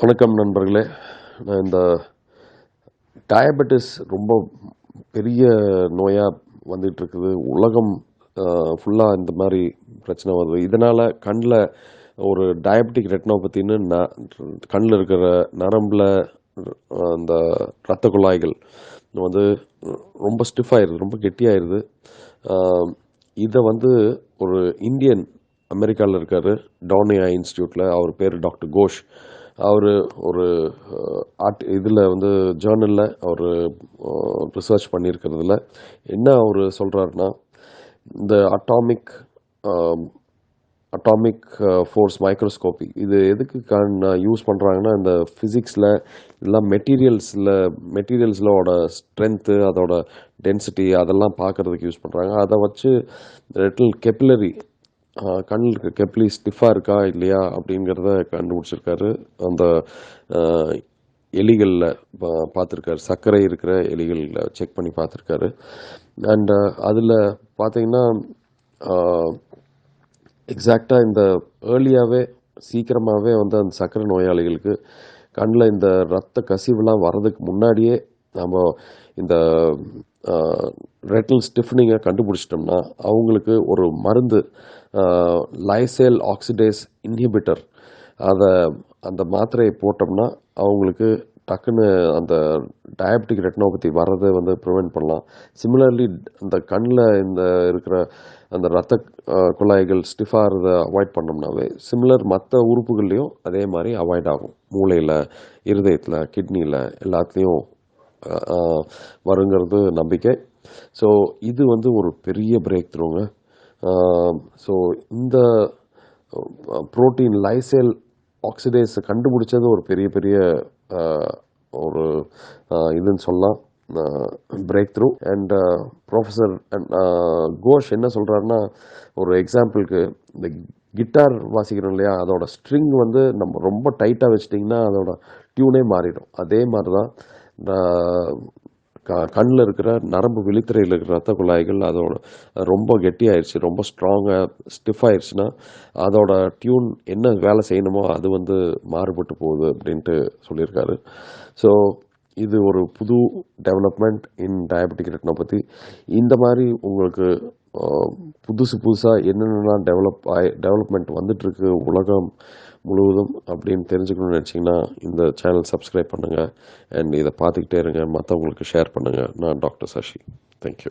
வணக்கம் நண்பர்களே. நான் இந்த டயபெட்டிஸ் ரொம்ப பெரிய நோயாக வந்துட்டுருக்குது உலகம் ஃபுல்லாக இந்த மாதிரி பிரச்சனை வருது. இதனால் கண்ணில் ஒரு டயபெட்டிக் ரெட்னோபத்தின்னு ந கண்ணில் இருக்கிற நரம்பில் அந்த இரத்த குழாய்கள் வந்து ரொம்ப ஸ்டிஃப் ஆயிடுது ரொம்ப கெட்டியாயிருது. இதை வந்து ஒரு இந்தியன் அமெரிக்காவில் இருக்கார் டோனியா இன்ஸ்டியூட்டில் அவர் பேர் டாக்டர் கோஷ். அவர் ஒரு ஆர்ட் இதில் வந்து ஜேர்னலில் அவர் ரிசர்ச் பண்ணியிருக்கிறதுல என்ன அவர் சொல்கிறாருன்னா இந்த அட்டாமிக் அட்டாமிக் ஃபோர்ஸ் மைக்ரோஸ்கோப்பி இது எதுக்கு யூஸ் பண்ணுறாங்கன்னா இந்த ஃபிசிக்ஸில் எல்லாம் மெட்டீரியல்ஸில் மெட்டீரியல்ஸோட ஸ்ட்ரென்த்து அதோட டென்சிட்டி அதெல்லாம் பார்க்குறதுக்கு யூஸ் பண்ணுறாங்க அதை வச்சு ரெட்டில் கெப்லரி கண்ணில் இருக்க கெப்லி ஸ்டிஃபாக இருக்கா இல்லையா அப்படிங்கிறத கண்டுபிடிச்சிருக்காரு. அந்த எலிகளில் பார்த்துருக்காரு. சர்க்கரை இருக்கிற எலிகளில் செக் பண்ணி பார்த்துருக்காரு. அண்ட் அதில் பார்த்தீங்கன்னா எக்ஸாக்டாக இந்த ஏர்லியாகவே சீக்கிரமாகவே வந்து அந்த சர்க்கரை நோயாளிகளுக்கு கண்ணில் இந்த ரத்த கசிவுலாம் வர்றதுக்கு முன்னாடியே நம்ம இந்த ரெட்டல் ஸ்டிஃப்னிங்கை கண்டுபிடிச்சிட்டோம்னா அவங்களுக்கு ஒரு மருந்து லைசேல் ஆக்சிடேஸ் இன்ஹிபிட்டர் அதை அந்த மாத்திரையை போட்டோம்னா அவங்களுக்கு டக்குன்னு அந்த டயபெட்டிக் ரெட்டினோபதி வர்றதை வந்து ப்ரிவெண்ட் பண்ணலாம். சிமிலர்லி அந்த கண்ணில் இந்த இருக்கிற அந்த ரத்த குழாய்கள் ஸ்டிஃபாகிறத அவாய்ட் பண்ணோம்னாவே சிமிலர் மற்ற உறுப்புகள்லேயும் அதே மாதிரி அவாய்ட் ஆகும். மூளையில் இருதயத்தில் கிட்னியில் எல்லாத்துலேயும் வருங்கிறது நம்பிக்கை. ஸோ இது வந்து ஒரு பெரிய பிரேக் த்ரூங்க ஸோ இந்த புரோட்டீன் லைசேல் ஆக்சிடேஸை கண்டுபிடிச்சது ஒரு பெரிய பெரிய ஒரு இதுன்னு சொல்லலாம். Break through and professor Ghosh என்ன சொல்கிறாருன்னா ஒரு எக்ஸாம்பிளுக்கு இந்த கிட்டார் வாசிக்கிறோம் இல்லையா அதோட ஸ்ட்ரிங் வந்து நம்ம ரொம்ப டைட்டாக வச்சிட்டிங்கன்னா அதோட டியூனே மாறிடும். அதே மாதிரி தான் கண்ணில் இருக்கிற நரம்பு விழித்திரையில் இருக்கிற ரத்த குழாய்கள் அதோட ரொம்ப கெட்டியாயிருச்சு ரொம்ப ஸ்ட்ராங்காக ஸ்டிஃப் ஆயிடுச்சுன்னா அதோட டியூன் என்ன வேலை செய்யணுமோ அது வந்து மாறுபட்டு போகுது அப்படின்ட்டு சொல்லியிருக்காரு. ஸோ இது ஒரு புது டெவலப்மெண்ட் இன் டயபெட்டிக் ரெட்டினோபதி இந்த மாதிரி உங்களுக்கு புதுசு புதுசாக என்னென்னலாம் டெவலப் ஆகி டெவலப்மெண்ட் வந்துட்டுருக்கு உலகம் முழுவதும் அப்படின்னு தெரிஞ்சுக்கணும்னு நினச்சிங்கன்னா இந்த சேனல் சப்ஸ்கிரைப் பண்ணுங்கள் அண்ட் இதை பார்த்துக்கிட்டே இருங்க. மற்றவங்களுக்கு ஷேர் பண்ணுங்கள் நான் டாக்டர் சசி. தேங்க்யூ